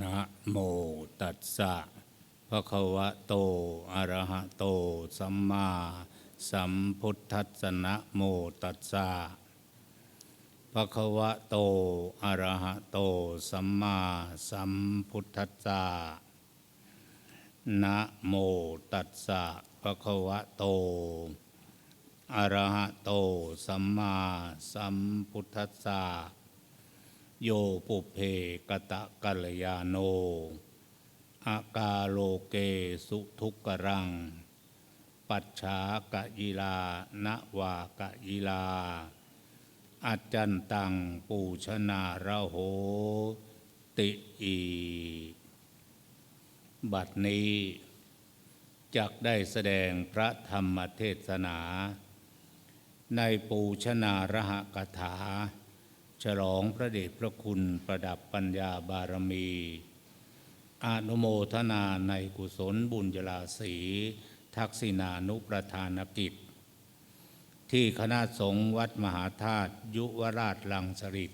นะโมตัสสะภะคะวะโต อะระหะโต สัมมาสัมพุทธัสสะนะโมตัสสะภะคะวะโต อะระหะโต สัมมาสัมพุทธัสสะนะโมตัสสะภะคะวะโตอะระหะโตสัมมาสัมพุทธัสสะ โยปุเพกตะกัลยาโน อากาโลเกสุทุกกรัง ปัจฉากะยิลา นะวากะยิลา อาจันตังปูชนาระโหติอีบัดนี้จักได้แสดงพระธรรมเทศนา ในปูชนาระหกถา ฉลองพระเดชพระคุณประดับปัญญาบารมีอนุโมทนาในกุศลบุญยราศีทักษินานุประธานกิจ ที่คณะสงฆ์วัดมหาธาตุยุวราชลังสริต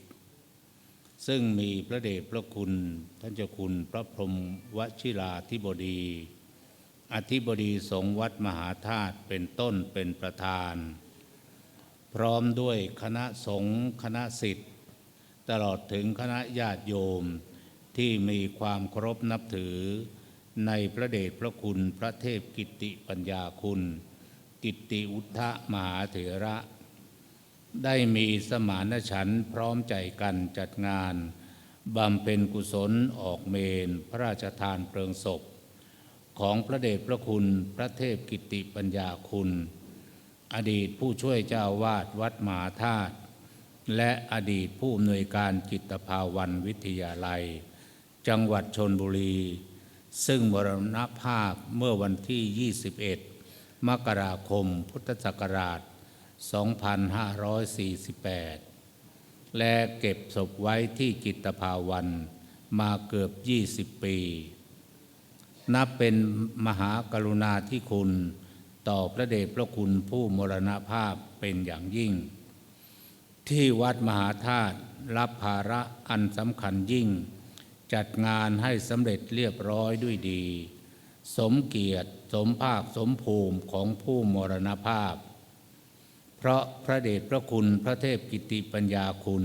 ซึ่งมีพระเดชพระคุณ ท่านเจ้าคุณพระพรมวชิราธิบดี อธิบดีสงฆ์วัดมหาธาตุเป็นต้นเป็นประธาน พร้อมด้วยคณะสงฆ์คณะสิทธิ ตลอดถึงคณะญาติโยมที่มีความเคารพนับถือ ในพระเดชพระคุณพระเทพกิตติปัญญาคุณ กิตติอุทธมหาเถระ ได้มีสมานฉันท์พร้อมใจกันจัดงานบำเพ็ญกุศลออกเมนพระราชทานเพลิงศพ ของพระเดชพระคุณพระเทพกิตติปัญญาคุณ อดีตผู้ช่วยเจ้าวาดวัดมหาธาตุ และอดีตผู้อำนวยการจิตภาวันวิทยาลัย จังหวัดชนบุรี ซึ่งมรณภาพเมื่อวันที่ 21 มกราคมพุทธศักราช 2548 และเก็บศพไว้ที่จิตภาวันมาเกือบ 20 ปี นับเป็นมหากรุณาธิคุณ ต่อพระเดชพระคุณผู้มรณภาพเป็นอย่างยิ่ง ที่วัดมหาธาตุรับภาระอันสำคัญยิ่ง จัดงานให้สำเร็จเรียบร้อยด้วยดี สมเกียรติสมภาคสมภูมิของผู้มรณภาพ เพราะพระเดชพระคุณพระเทพกิติปัญญาคุณ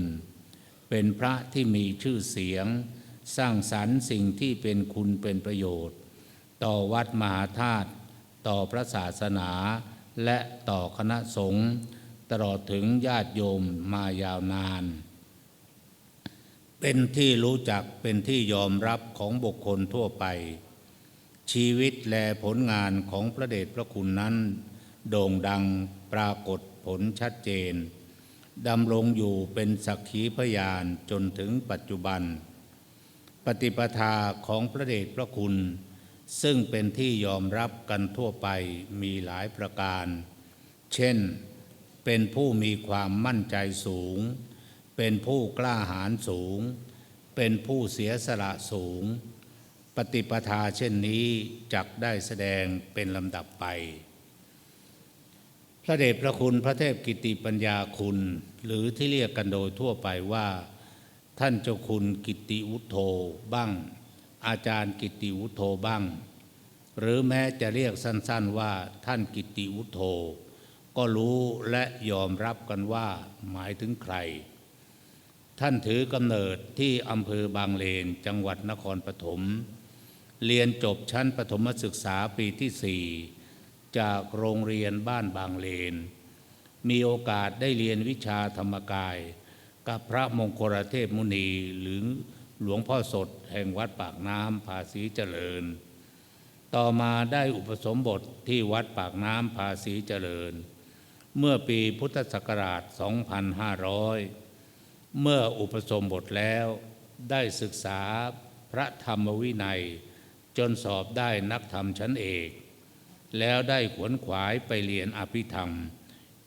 เป็นพระที่มีชื่อเสียง สร้างสรรค์สิ่งที่เป็นคุณเป็นประโยชน์ ต่อวัดมหาธาตุต่อพระศาสนาและต่อคณะสงฆ์ ตลอดถึงญาติโยมมายาวนาน เป็นที่รู้จักเป็นที่ยอมรับของบุคคลทั่วไป ชีวิตและผลงานของพระเดชพระคุณนั้น โด่งดังปรากฏผลชัดเจนดำรงอยู่เป็นสักขีพยานจนถึงปัจจุบัน ปฏิปทาของพระเดชพระคุณ ซึ่งเป็นที่ยอมรับกันทั่วไปมีหลายประการ เช่น เป็นผู้มีความมั่นใจสูง เป็นผู้กล้าหาญสูง เป็นผู้เสียสละสูง ปฏิปทาเช่นนี้จักได้แสดงเป็นลำดับไป พระเดชพระคุณพระเทพกิติปัญญาคุณ หรือที่เรียกกันโดยทั่วไปว่า ท่านเจ้าคุณกิติวุฒโธบ้าง อาจารย์กิติวุฒโธบ้าง หรือแม้จะเรียกสั้นๆว่าท่านกิติวุฒโธ ก็รู้และยอมรับกันว่าหมายถึงใคร ท่านถือกำเนิดที่อำเภอบางเลนจังหวัดนครปฐมเรียนจบชั้นประถมศึกษาปีที่สี่จากโรงเรียนบ้านบางเลน มีโอกาสได้เรียนวิชาธรรมกาย กับพระมงคลเทพมุนีหรือหลวงพ่อสดแห่งวัดปากน้ำภาษีเจริญ ต่อมาได้อุปสมบทที่วัดปากน้ำภาษีเจริญ เมื่อปีพุทธศักราช 2500 เมื่ออุปสมบทแล้วได้ศึกษาพระธรรมวินัย จนสอบได้นักธรรมชั้นเอก แล้วได้ขวนขวายไปเรียนอภิธรรม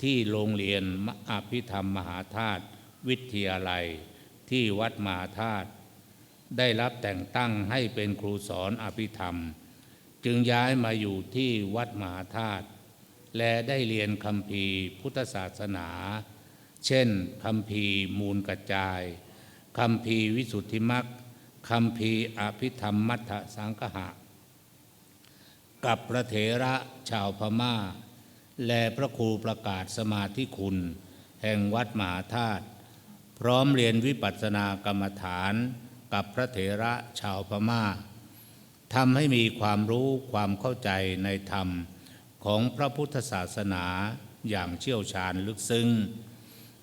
ที่โรงเรียนอภิธรรมมหาธาตุวิทยาลัยที่วัดมหาธาตุได้รับแต่งตั้งให้เป็นครูสอนอภิธรรม จึงย้ายมาอยู่ที่วัดมหาธาตุ และได้เรียนคำพีพุทธศาสนา เช่นคำพีมูลกระจายคำพีวิสุทธิมักคำพีอภิธรรมมัทธสังคหะ กับพระเถระชาวพมา่า และพระครูประกาศสมาธิคุณ แห่งวัดมหาธาตุพร้อมเรียนวิปัสสนากรรมฐานกับพระเถระชาวพมา่าทำให้มีความรู้ความเข้าใจในธรรม ของพระพุทธศาสนาอย่างเชี่ยวชาญลึกซึ้ง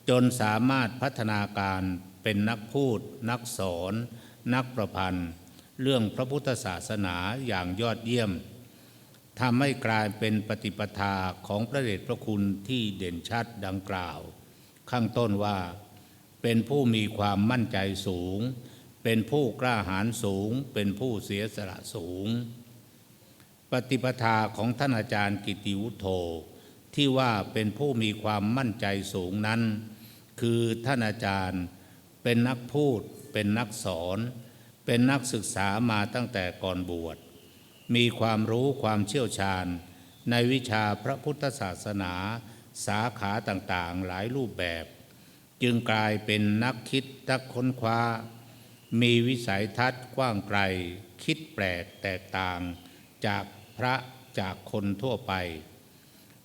จนสามารถพัฒนาการเป็นนักพูด นักสอน นักประพันธ์ เรื่องพระพุทธศาสนาอย่างยอดเยี่ยมทำให้กลายเป็นปฏิปทาของพระเดชพระคุณที่เด่นชัดดังกล่าว ข้างต้นว่า เป็นผู้มีความมั่นใจสูง เป็นผู้กล้าหาญสูง เป็นผู้เสียสละสูง ปฏิปทาของท่านอาจารย์กิติวุฒโธที่ว่าเป็นผู้มีความมั่นใจสูงนั้น คือท่านอาจารย์เป็นนักพูด เป็นนักสอน เป็นนักศึกษามาตั้งแต่ก่อนบวช มีความรู้ความเชี่ยวชาญ ในวิชาพระพุทธศาสนาสาขาต่างๆหลายรูปแบบ จึงกลายเป็นนักคิดนักค้นคว้า มีวิสัยทัศน์กว้างไกล คิดแปลกแตกต่างจาก พระจากคนทั่วไป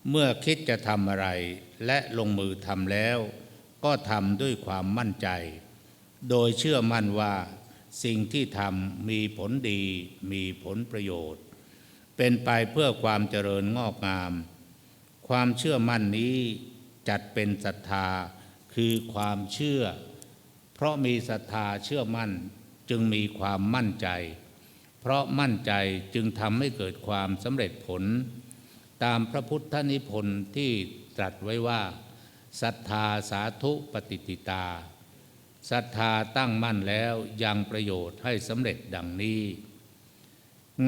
เมื่อคิดจะทำอะไร และลงมือทำแล้ว ก็ทำด้วยความมั่นใจ โดยเชื่อมั่นว่า สิ่งที่ทำมีผลดีมีผลประโยชน์ เป็นไปเพื่อความเจริญงอกงาม ความเชื่อมั่นนี้จัดเป็นศรัทธาคือความเชื่อ เพราะมีศรัทธาเชื่อมั่นจึงมีความมั่นใจ เพราะมั่นใจจึงทำให้เกิดความสำเร็จผล ตามพระพุทธนิพนธ์ที่ตรัสไว้ว่าศรัทธาสาธุปฏิติตาศรัทธาตั้งมั่นแล้วยังประโยชน์ให้สำเร็จดังนี้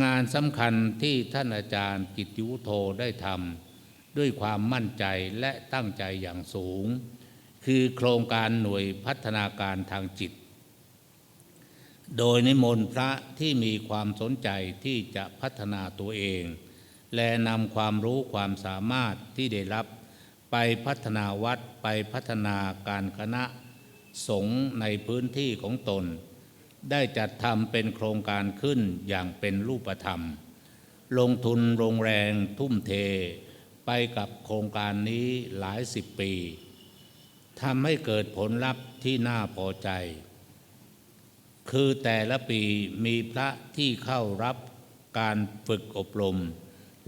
งานสำคัญที่ท่านอาจารย์กิตติวุโธได้ทำด้วยความมั่นใจและตั้งใจอย่างสูง คือโครงการหน่วยพัฒนาการทางจิต โดยนิมนต์พระที่มีความสนใจที่จะพัฒนาตัวเอง และนำความรู้ความสามารถที่ได้รับ ไปพัฒนาวัดไปพัฒนาการคณะสงฆ์ในพื้นที่ของตน ได้จัดทำเป็นโครงการขึ้นอย่างเป็นรูปธรรม ลงทุนโรงแรงทุ่มเท ไปกับโครงการนี้หลายสิบปีทำให้เกิดผลลัพธ์ที่น่าพอใจ คือแต่ละปีมีพระที่เข้ารับการฝึกอบรม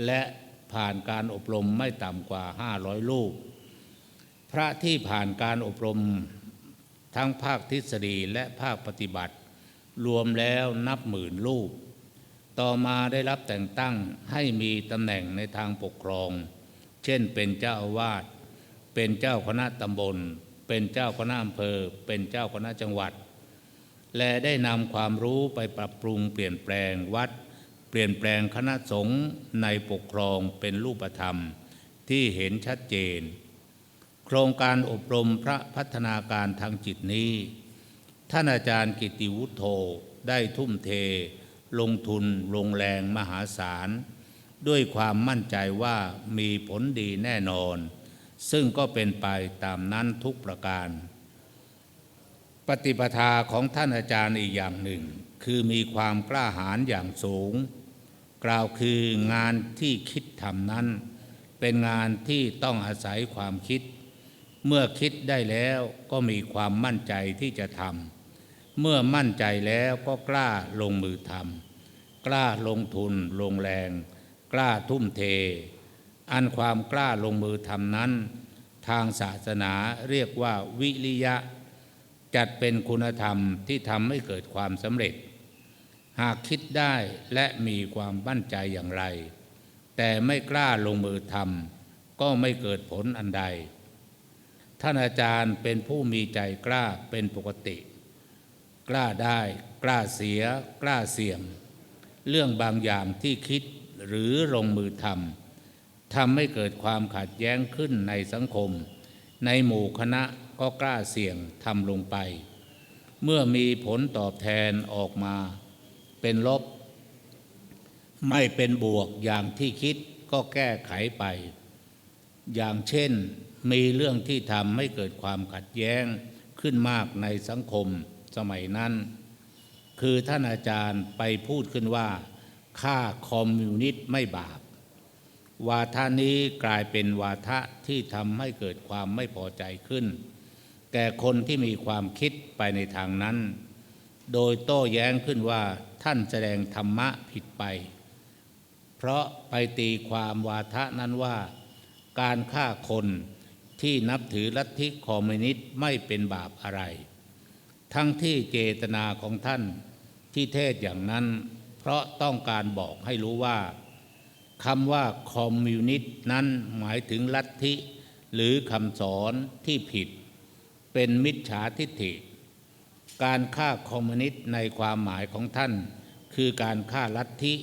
และผ่านการอบรมไม่ต่ำกว่า 500 ลูก พระที่ผ่านการอบรมทั้งภาคทฤษฎีและภาคปฏิบัติ รวมแล้วนับหมื่นลูก ต่อมาได้รับแต่งตั้งให้มีตำแหน่งในทางปกครอง เช่นเป็นเจ้าอาวาส เป็นเจ้าคณะตำบล เป็นเจ้าคณะอำเภอ เป็นเจ้าคณะจังหวัด และได้นำความรู้ไปปรับปรุงเปลี่ยนแปลงวัด เปลี่ยนแปลงคณะสงฆ์ในปกครองเป็นรูปธรรมที่เห็นชัดเจน โครงการอบรมพระพัฒนาการทางจิตนี้ ท่านอาจารย์กิติวุฒโธได้ทุ่มเท ลงทุนลงแรงมหาศาล ด้วยความมั่นใจว่ามีผลดีแน่นอน ซึ่งก็เป็นไปตามนั้นทุกประการ ปฏิปทาของท่านอาจารย์อีกอย่างหนึ่ง คือมีความกล้าหาญอย่างสูง กล่าวคืองานที่คิดทำนั้น เป็นงานที่ต้องอาศัยความคิด เมื่อคิดได้แล้วก็มีความมั่นใจที่จะทำเมื่อมั่นใจแล้วก็กล้าลงมือทำกล้าลงทุน ลงแรง กล้าทุ่มเท อันความกล้าลงมือทำนั้น ทางศาสนาเรียกว่าวิริยะ จัดเป็นคุณธรรมที่ทำให้เกิดความสำเร็จ หากคิดได้และมีความมั่นใจอย่างไร แต่ไม่กล้าลงมือทำก็ไม่เกิดผลอันใด ท่านอาจารย์เป็นผู้มีใจกล้าเป็นปกติ กล้าได้กล้าเสีย กล้าเสี่ยง เรื่องบางอย่างที่คิดหรือลงมือทำทำให้เกิดความขัดแย้งขึ้นในสังคม ในหมู่คณะ ก็กล้าเสี่ยงทำลงไป เมื่อมีผลตอบแทนออกมา เป็นลบ ไม่เป็นบวกอย่างที่คิดก็แก้ไขไป อย่างเช่นมีเรื่องที่ทำให้เกิดความขัดแย้งขึ้นมากในสังคมสมัยนั้น คือท่านอาจารย์ไปพูดขึ้นว่าฆ่าคอมมิวนิสต์ไม่บาป วาทานี้กลายเป็นวาทะที่ทำให้เกิดความไม่พอใจขึ้น แก่คนที่มีความคิดไปในทางนั้น โดยโต้แย้งขึ้นว่าท่านแสดงธรรมะผิดไป เพราะไปตีความวาทะนั้นว่า การฆ่าคนที่นับถือลัทธิคอมมิวนิสต์ไม่เป็นบาปอะไร ทั้งที่เจตนาของท่านที่เทศอย่างนั้น เพราะต้องการบอกให้รู้ว่าคำว่าคอมมิวนิสต์นั้นหมายถึงลัทธิหรือคำสอนที่ผิด เป็นมิจฉาทิฏฐิ การฆ่าคอมมิวนิสต์ในความหมายของท่าน คือการฆ่าลัทธิ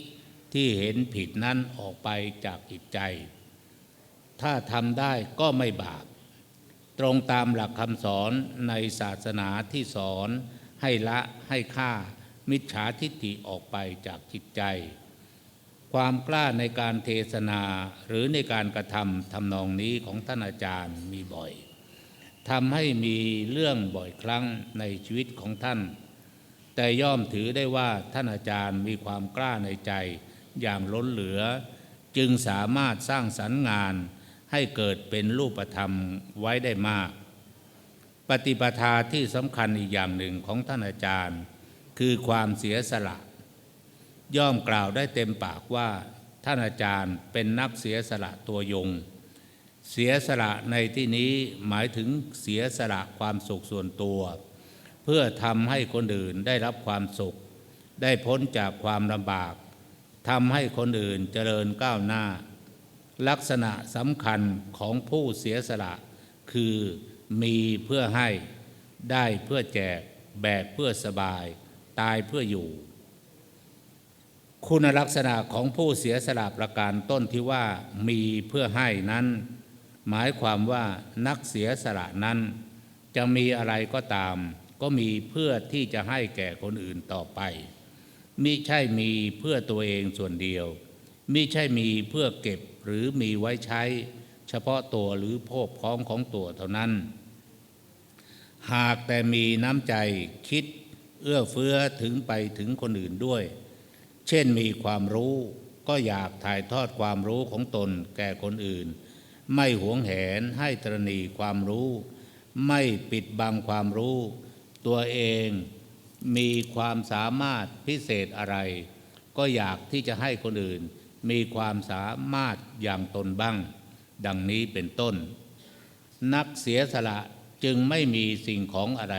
ที่เห็นผิดนั้นออกไปจากจิตใจ ถ้าทำได้ก็ไม่บาป ตรงตามหลักคำสอนในศาสนาที่สอนให้ละให้ฆ่ามิจฉาทิฏฐิออกไปจากจิตใจ ความกล้าในการเทศนาหรือในการกระทำทำนองนี้ของท่านอาจารย์มีบ่อย ทำให้มีเรื่องบ่อยครั้งในชีวิตของท่าน แต่ย่อมถือได้ว่าท่านอาจารย์มีความกล้าในใจอย่างล้นเหลือ จึงสามารถสร้างสรรค์งานให้เกิดเป็นรูปธรรมไว้ได้มาก ปฏิปทาที่สำคัญอีกอย่างหนึ่งของท่านอาจารย์ คือความเสียสละ ย่อมกล่าวได้เต็มปากว่าท่านอาจารย์เป็นนักเสียสละตัวยง เสียสละในที่นี้หมายถึงเสียสละความสุขส่วนตัว เพื่อทำให้คนอื่นได้รับความสุข ได้พ้นจากความลำบากทำให้คนอื่นเจริญก้าวหน้า ลักษณะสำคัญของผู้เสียสละคือมีเพื่อให้ได้เพื่อแจก แบกเพื่อสบาย ตายเพื่ออยู่ คุณลักษณะของผู้เสียสละประการต้นที่ว่ามีเพื่อให้นั้น หมายความว่านักเสียสละนั้น จะมีอะไรก็ตาม ก็มีเพื่อที่จะให้แก่คนอื่นต่อไปมิใช่มีเพื่อตัวเองส่วนเดียวมิใช่มีเพื่อเก็บหรือมีไว้ใช้ เฉพาะตัวหรือโภคพร้อมของตัวเท่านั้น หากแต่มีน้ำใจคิดเอื้อเฟื้อถึงไปถึงคนอื่นด้วย เช่นมีความรู้ก็อยากถ่ายทอดความรู้ของตนแก่คนอื่น ไม่หวงแหนให้ตรณีความรู้ ไม่ปิดบังความรู้ ตัวเองมีความสามารถพิเศษอะไร ก็อยากที่จะให้คนอื่น มีความสามารถอย่างตนบ้าง ดังนี้เป็นต้น นักเสียสละจึงไม่มีสิ่งของอะไร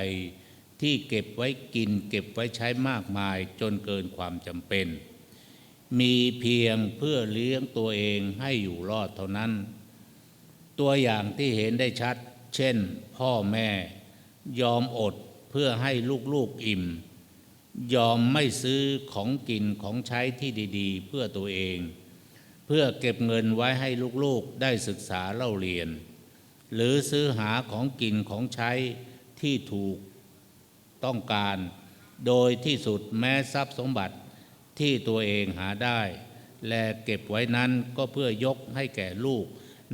ที่เก็บไว้กิน เก็บไว้ใช้มากมายจนเกินความจำเป็น มีเพียงเพื่อเลี้ยงตัวเองให้อยู่รอดเท่านั้น ตัวอย่างที่เห็นได้ชัด เช่น พ่อแม่ ยอมอดเพื่อให้ลูกๆอิ่ม ยอมไม่ซื้อของกินของใช้ที่ดีๆ เพื่อตัวเอง เพื่อเก็บเงินไว้ให้ลูกๆได้ศึกษาเล่าเรียน หรือซื้อหาของกินของใช้ที่ถูกต้องการ โดยที่สุดแม้ทรัพย์สมบัติที่ตัวเองหาได้ และเก็บไว้นั้นก็เพื่อยกให้แก่ลูก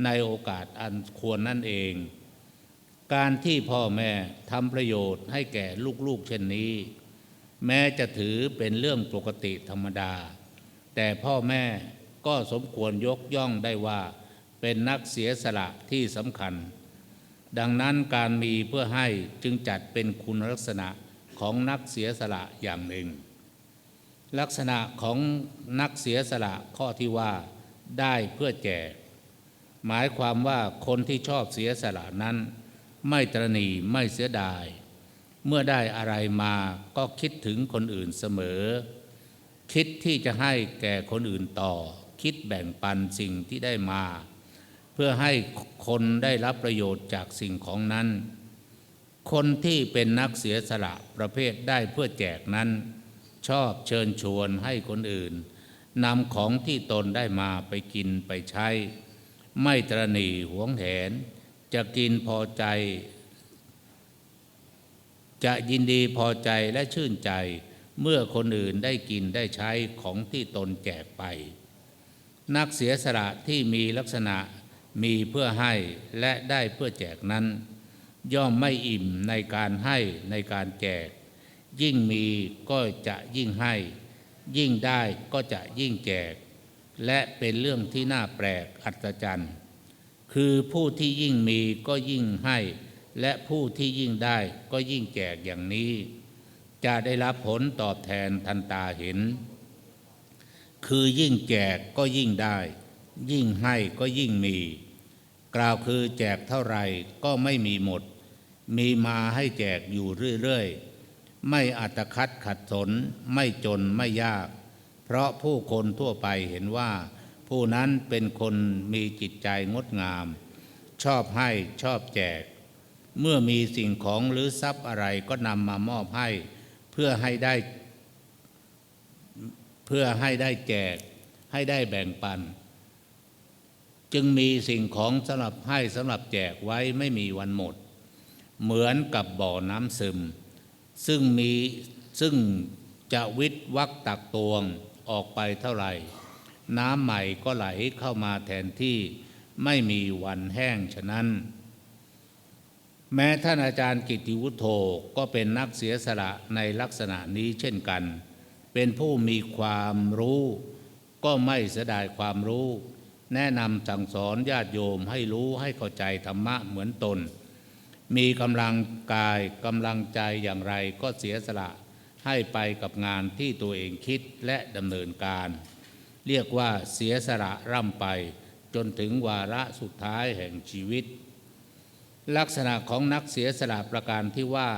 ในโอกาสอันควรนั่นเอง การที่พ่อแม่ทำประโยชน์ให้แก่ลูกๆเช่นนี้ แม้จะถือเป็นเรื่องปกติธรรมดา แต่พ่อแม่ก็สมควรยกย่องได้ว่า เป็นนักเสียสละที่สำคัญ ดังนั้นการมีเพื่อให้จึงจัดเป็นคุณลักษณะของนักเสียสละอย่างหนึ่ง ลักษณะของนักเสียสละข้อที่ว่าได้เพื่อแจก หมายความว่าคนที่ชอบเสียสละนั้น ไม่ตรณีไม่เสียดาย เมื่อได้อะไรมาก็คิดถึงคนอื่นเสมอ คิดที่จะให้แก่คนอื่นต่อ คิดแบ่งปันสิ่งที่ได้มา เพื่อให้คนได้รับประโยชน์จากสิ่งของนั้น คนที่เป็นนักเสียสละประเภทได้เพื่อแจกนั้น ชอบเชิญชวนให้คนอื่นนำของที่ตนได้มาไปกินไปใช้ ไม่ตรณีหวงแหน จะกินพอใจ จะยินดีพอใจและชื่นใจ เมื่อคนอื่นได้กินได้ใช้ของที่ตนแจกไป นักเสียสละที่มีลักษณะมีเพื่อให้และได้เพื่อแจกนั้น ย่อมไม่อิ่มในการให้ในการแจก ยิ่งมีก็จะยิ่งให้ ยิ่งได้ก็จะยิ่งแจก และเป็นเรื่องที่น่าแปลกอัศจรรย์ คือผู้ที่ยิ่งมีก็ยิ่งให้ และผู้ที่ยิ่งได้ก็ยิ่งแจกอย่างนี้ จะได้รับผลตอบแทนทันตาเห็น คือยิ่งแจกก็ยิ่งได้ ยิ่งให้ก็ยิ่งมี กล่าวคือแจกเท่าไหร่ก็ไม่มีหมด มีมาให้แจกอยู่เรื่อยๆ ไม่อัตคัดขัดสน ไม่จนไม่ยาก เพราะผู้คนทั่วไปเห็นว่า ผู้นั้นเป็นคนมีจิตใจงดงาม ชอบให้ชอบแจก เมื่อมีสิ่งของหรือทรัพย์อะไรก็นำมามอบให้ เพื่อให้ได้ เพื่อให้ได้แจก ให้ได้แบ่งปัน จึงมีสิ่งของสำหรับให้สำหรับแจกไว้ไม่มีวันหมด เหมือนกับบ่อน้ำซึม ซึ่งมีซึ่งจะวิทย์วักตักตวง ออกไปเท่าไหร่ น้ำใหม่ก็ไหลเข้ามาแทนที่ไม่มีวันแห้งฉะนั้น แม้ท่านอาจารย์กิติวุฒโธก็เป็นนักเสียสละในลักษณะนี้เช่นกัน เป็นผู้มีความรู้ ก็ไม่เสียดายความรู้ แนะนำสั่งสอนญาติโยมให้รู้ให้เข้าใจธรรมะเหมือนตน มีกำลังกายกำลังใจอย่างไรก็เสียสละ ให้ไปกับงานที่ตัวเองคิดและดำเนินการ เรียกว่าเสียสละร่ำไปจนถึงวาระสุดท้ายแห่งชีวิต ลักษณะของนักเสียสละประการที่ว่า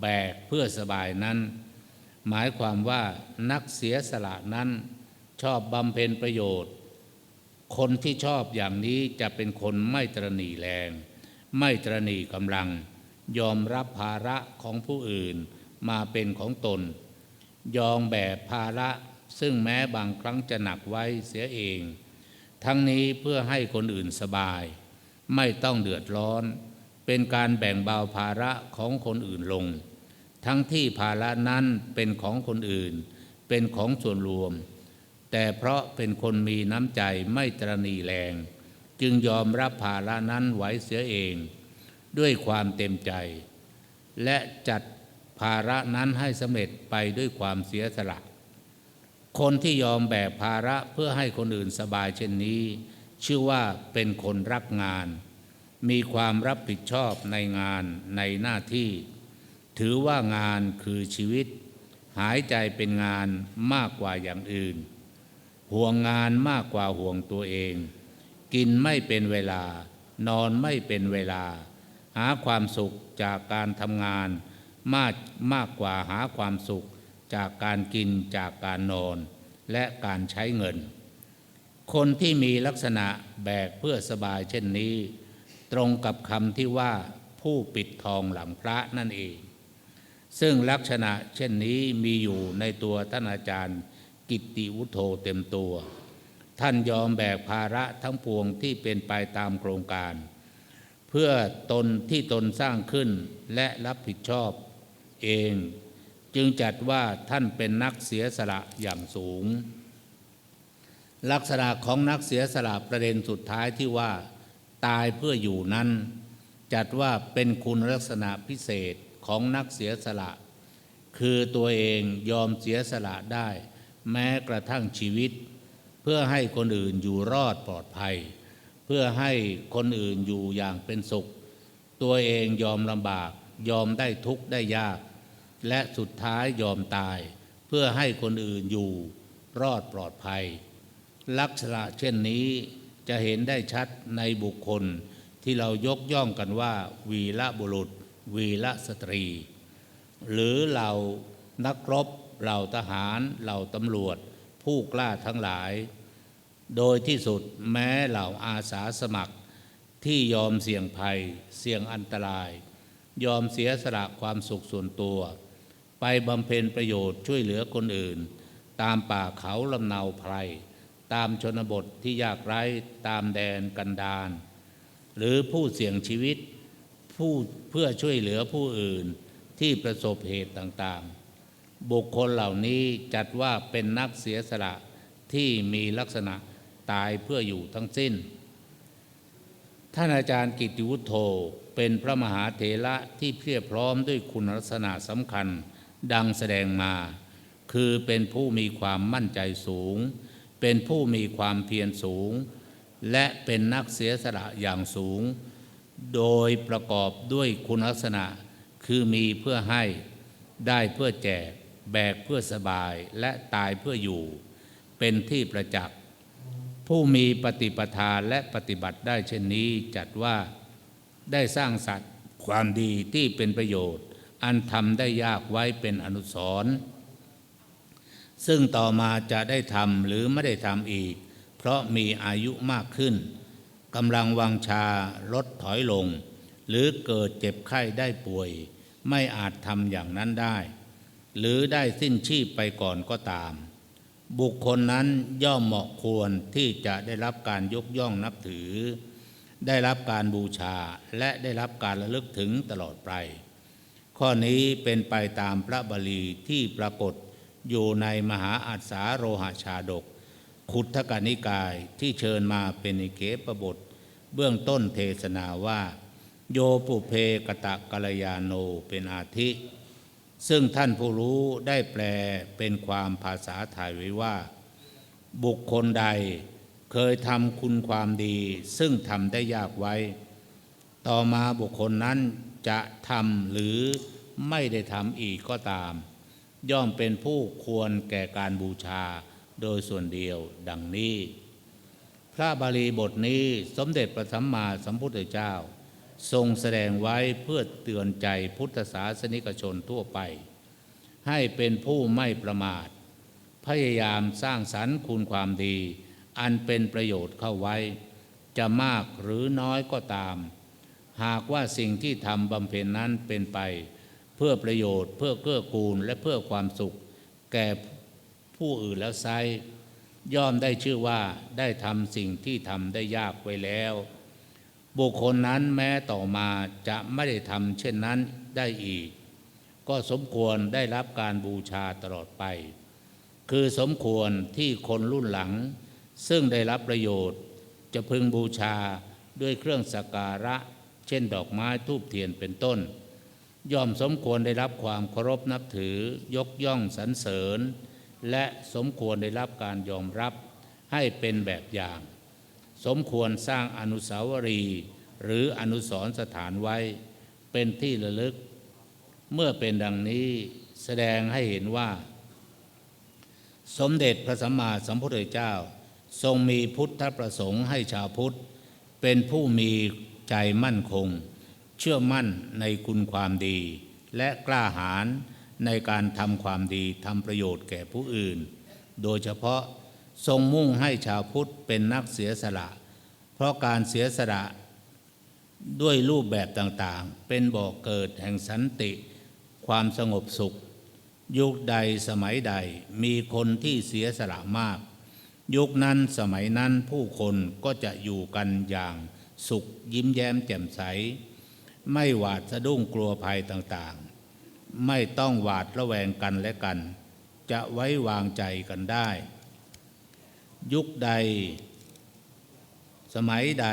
แบกเพื่อสบายนั้น หมายความว่านักเสียสละนั้นชอบบำเพ็ญประโยชน์ คนที่ชอบอย่างนี้จะเป็นคนไม่ตรณีแรง ไม่ตรณีกำลัง ยอมรับภาระของผู้อื่น มาเป็นของตน ยอมแบกภาระซึ่งแม้บางครั้งจะหนักไว้เสียเอง ทั้งนี้เพื่อให้คนอื่นสบาย ไม่ต้องเดือดร้อน เป็นการแบ่งเบาภาระของคนอื่นลง ทั้งที่ภาระนั้นเป็นของคนอื่น เป็นของส่วนรวม แต่เพราะเป็นคนมีน้ำใจไม่ตรณีแรง จึงยอมรับภาระนั้นไว้เสียเอง ด้วยความเต็มใจ และจัด ภาระนั้นให้สำเร็จไปด้วยความเสียสละ คนที่ยอมแบกภาระเพื่อให้คนอื่นสบายเช่นนี้ ชื่อว่าเป็นคนรักงาน มีความรับผิดชอบในงานในหน้าที่ ถือว่างานคือชีวิต หายใจเป็นงานมากกว่าอย่างอื่น ห่วงงานมากกว่าห่วงตัวเอง กินไม่เป็นเวลา นอนไม่เป็นเวลา หาความสุขจากการทำงาน มากมากกว่าหาความสุขจากการกินจากการนอน และการใช้เงิน คนที่มีลักษณะแบกเพื่อสบายเช่นนี้ ตรงกับคำที่ว่าผู้ปิดทองหลังพระนั่นเอง ซึ่งลักษณะเช่นนี้มีอยู่ในตัวท่านอาจารย์กิตติวุโธเต็มตัว ท่านยอมแบกภาระทั้งปวงที่เป็นไปตามโครงการ เพื่อตนที่ตนสร้างขึ้นและรับผิดชอบ เอง จึงจัดว่าท่านเป็นนักเสียสละอย่างสูง ลักษณะของนักเสียสละประเด็นสุดท้ายที่ว่า ตายเพื่ออยู่นั้น จัดว่าเป็นคุณลักษณะพิเศษของนักเสียสละ คือตัวเองยอมเสียสละได้ แม้กระทั่งชีวิต เพื่อให้คนอื่นอยู่รอดปลอดภัย เพื่อให้คนอื่นอยู่อย่างเป็นสุข ตัวเองยอมลำบากยอมได้ทุกข์ได้ยาก และสุดท้ายยอมตาย เพื่อให้คนอื่นอยู่รอดปลอดภัย ลักษณะเช่นนี้จะเห็นได้ชัดในบุคคลที่เรายกย่องกันว่า วีระบุรุษ วีระสตรี หรือเหล่านักรบเหล่าทหารเหล่าตำรวจ ผู้กล้าทั้งหลาย โดยที่สุดแม้เหล่าอาสาสมัคร ที่ยอมเสี่ยงภัย เสี่ยงอันตราย ยอมเสียสละความสุขส่วนตัว ไปบำเพ็ญประโยชน์ช่วยเหลือคนอื่น ตามป่าเขาลำเนาไพร ตามชนบทที่ยากไร้ตามแดนกันดารหรือผู้เสี่ยงชีวิตผู้เพื่อช่วยเหลือผู้อื่นที่ประสบเหตุต่างๆ บุคคลเหล่านี้จัดว่าเป็นนักเสียสละที่มีลักษณะตายเพื่ออยู่ทั้งสิ้น ท่านอาจารย์กิตติวุฒโธเป็นพระมหาเถระที่เพียบพร้อมด้วยคุณลักษณะสำคัญ ดังแสดงมา คือเป็นผู้มีความมั่นใจสูง เป็นผู้มีความเพียรสูง และเป็นนักเสียสละอย่างสูง โดยประกอบด้วยคุณลักษณะ คือมีเพื่อให้ได้เพื่อแจก แบกเพื่อสบายและตายเพื่ออยู่ เป็นที่ประจักษ์ผู้มีปฏิปทาและปฏิบัติได้เช่นนี้จัดว่าได้สร้างสัตว์ความดีที่เป็นประโยชน์ อันทำได้ยากไว้เป็นอนุสรณ์ซึ่งต่อมาจะได้ทำหรือไม่ได้ทำอีก เพราะมีอายุมากขึ้นกำลังวังชาลดถอยลง หรือเกิดเจ็บไข้ได้ป่วย ไม่อาจทำอย่างนั้นได้ หรือได้สิ้นชีพไปก่อนก็ตาม บุคคลนั้นย่อมเหมาะควรที่จะได้รับการยกย่องนับถือ ได้รับการบูชาและได้รับการระลึกถึงตลอดไป ข้อนี้เป็นไปตามพระบาลีที่ปรากฏอยู่ในมหาอัศาโรหชาดก ขุทธกนิกายที่เชิญมาเป็นเกปบท เบื้องต้นเทศนาว่า โยปุเพกตะกัลยาโนเป็นอาทิ ซึ่งท่านผู้รู้ได้แปลเป็นความภาษาไทยไว้ว่า บุคคลใดเคยทำคุณความดีซึ่งทำได้ยากไว้ ต่อมาบุคคลนั้น จะทำหรือไม่ได้ทำอีกก็ตาม ย่อมเป็นผู้ควรแก่การบูชาโดยส่วนเดียวดังนี้ พระบาลีบทนี้สมเด็จพระสัมมาสัมพุทธเจ้า ทรงแสดงไว้เพื่อเตือนใจพุทธศาสนิกชนทั่วไป ให้เป็นผู้ไม่ประมาท พยายามสร้างสรรค์คุณความดี อันเป็นประโยชน์เข้าไว้ จะมากหรือน้อยก็ตาม หากว่าสิ่งที่ทำบำเพ็ญนั้นเป็นไป เพื่อประโยชน์ เพื่อเกื้อกูลและเพื่อความสุข แก่ผู้อื่นแล้วไซร้ย่อมได้ชื่อว่าได้ทำสิ่งที่ทำได้ยากไว้แล้ว บุคคลนั้นแม้ต่อมาจะไม่ได้ทำเช่นนั้นได้อีก ก็สมควรได้รับการบูชาตลอดไป คือสมควรที่คนรุ่นหลัง ซึ่งได้รับประโยชน์ จะพึงบูชาด้วยเครื่องสักการะ เช่นดอกไม้ทูบเทียนเป็นต้น ย่อมสมควรได้รับความเคารพนับถือยกย่องสรรเสริญ และสมควรได้รับการยอมรับให้เป็นแบบอย่าง สมควรสร้างอนุสาวรีย์หรืออนุสรสถานไว้ เป็นที่ระลึก เมื่อเป็นดังนี้แสดงให้เห็นว่า สมเด็จพระสัมมาสัมพุทธเจ้า ทรงมีพุทธประสงค์ให้ชาวพุทธ เป็นผู้มี ใจมั่นคง เชื่อมั่นในคุณความดี และกล้าหาญในการทำความดีทำประโยชน์แก่ผู้อื่น โดยเฉพาะทรงมุ่งให้ชาวพุทธเป็นนักเสียสละ เพราะการเสียสละด้วยรูปแบบต่างๆ เป็นบ่อกเกิดแห่งสันติ ความสงบสุข ยุคใดสมัยใดมีคนที่เสียสละมาก ยุคนั้นสมัยนั้นผู้คนก็จะอยู่กันอย่าง สุขยิ้มแย้มแจ่มใส ไม่หวาดสะดุ้งกลัวภัยต่างๆ ไม่ต้องหวาดระแวงกันและกัน จะไว้วางใจกันได้ ยุคใด สมัยใด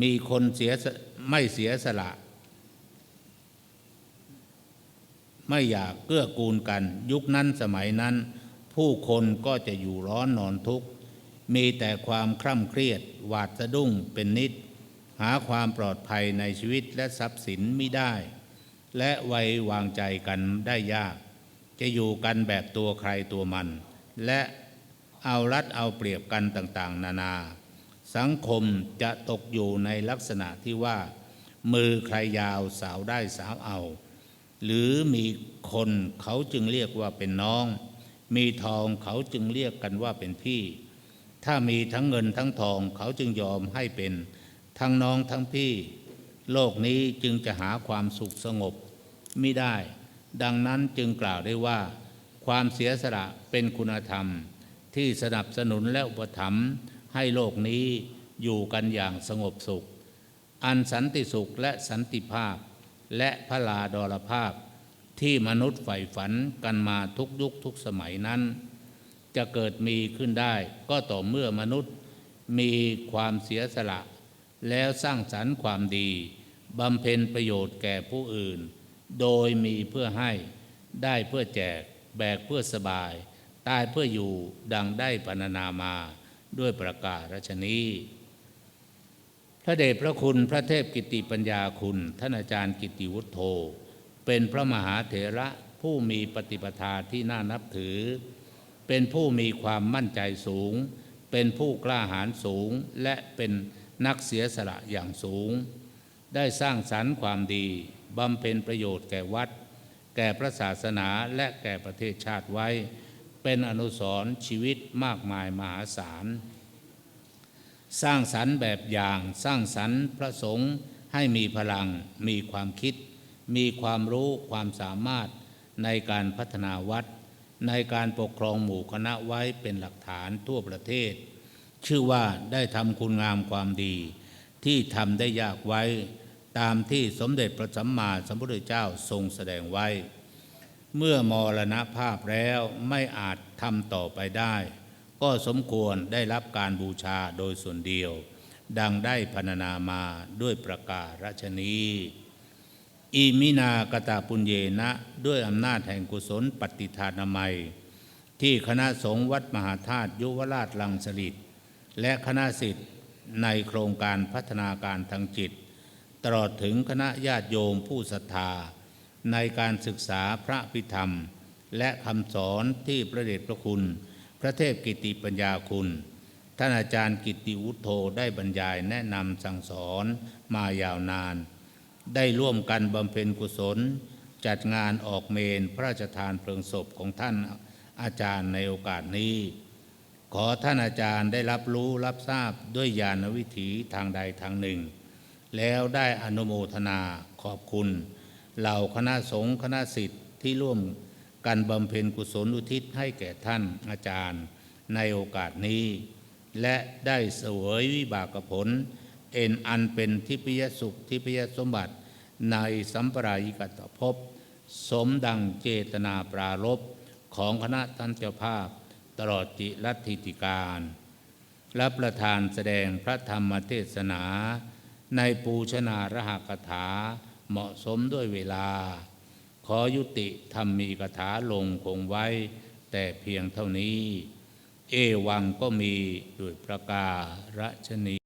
มีคนเสียสไม่เสียสละ ไม่อยากเกื้อกูลกัน ยุคนั้นสมัยนั้น ผู้คนก็จะอยู่ร้อนนอนทุกข์ มีแต่ความคร่ำเครียด หวาดสะดุ้งเป็นนิด หาความปลอดภัยในชีวิตและทรัพย์สินไม่ได้ และไว้วางใจกันได้ยาก จะอยู่กันแบบตัวใครตัวมัน และเอารัดเอาเปรียบกันต่างๆ นานา สังคมจะตกอยู่ในลักษณะที่ว่า มือใครยาวสาวได้สาวเอา หรือมีคนเขาจึงเรียกว่าเป็นน้อง มีทองเขาจึงเรียกกันว่าเป็นพี่ ถ้ามีทั้งเงินทั้งทองเขาจึงยอมให้เป็นทั้งน้องทั้งพี่ โลกนี้จึงจะหาความสุขสงบไม่ได้ ดังนั้นจึงกล่าวได้ว่า ความเสียสละเป็นคุณธรรม ที่สนับสนุนและอุปถัมภ์ให้โลกนี้อยู่กันอย่างสงบสุข อันสันติสุขและสันติภาพ และพระลาดรภาพ ที่มนุษย์ใฝ่ฝันกันมาทุกยุคทุกสมัยนั้น จะเกิดมีขึ้นได้ ก็ต่อเมื่อมนุษย์มีความเสียสละ แล้วสร้างสรรค์ความดีบำเพ็ญประโยชน์แก่ผู้อื่น โดยมีเพื่อให้ได้เพื่อแจก แบกเพื่อสบาย ตายเพื่ออยู่ดังได้พรรณนามาด้วยประกาศรัชนีพระเดชพระคุณพระเทพกิติปัญญาคุณท่านอาจารย์กิติวุฒโธ เป็นพระมหาเถระผู้มีปฏิปทาที่น่านับถือ เป็นผู้มีความมั่นใจสูง เป็นผู้กล้าหาญสูง และเป็นนักเสียสละอย่างสูง ได้สร้างสรรค์ความดีบำเพ็ญประโยชน์แก่วัด แก่พระศาสนาและแก่ประเทศชาติไว้ เป็นอนุสรณ์ชีวิตมากมายมหาศาล สร้างสรรค์แบบอย่างสร้างสรรค์พระสงฆ์ให้มีพลัง มีความคิด มีความรู้ความสามารถในการพัฒนาวัด ในการปกครองหมู่คณะไว้เป็นหลักฐานทั่วประเทศ ชื่อว่าได้ทำคุณงามความดี ที่ทำได้ยากไว้ตามที่สมเด็จพระสัมมาสัมพุทธเจ้าทรงแสดงไว้ เมื่อมรณภาพแล้วไม่อาจทำต่อไปได้ ก็สมควรได้รับการบูชาโดยส่วนเดียว ดังได้พรรณนามาด้วยประกาศรัชนี อิมินากตาปุญเยนะ ด้วยอำนาจแห่งกุศลปฏิทานามัย ที่คณะสงฆ์วัดมหาธาตุยุวราชลังสลิดและคณะสิทธิ์ในโครงการพัฒนาการทางจิต ตลอดถึงคณะญาติโยมผู้ศรัทธา ในการศึกษาพระพิธรรม และคำสอนที่พระเดชพระคุณ พระเทพกิติปัญญาคุณ ท่านอาจารย์กิติวุฒโธได้บรรยายแนะนำสั่งสอนมายาวนาน ได้ร่วมกันบำเพ็ญกุศล จัดงานออกเมนพระราชทานเพลิงศพของท่านอาจารย์ในโอกาสนี้ ขอท่านอาจารย์ได้รับรู้รับทราบด้วยญาณวิถีทางใดทางหนึ่ง แล้วได้อนุโมทนาขอบคุณ เหล่าคณะสงฆ์คณะสิทธิ์ที่ร่วมกันบำเพ็ญกุศลอุทิศให้แก่ท่านอาจารย์ในโอกาสนี้ และได้เสวยวิบากผล เอ็นอันเป็นทิพยสุขทิพยสมบัติในสัมปรายิกตภพสมดังเจตนาปรารภของคณะท่านเจ้าภาพ ตลอดจิรัติติการ และประธานแสดงพระธรรมเทศนา ในปูชนารหกถาเหมาะสมด้วยเวลา ขอยุติธรรมีกถาลงคงไว้ แต่เพียงเท่านี้ เอวังก็มีด้วยประกาศชนี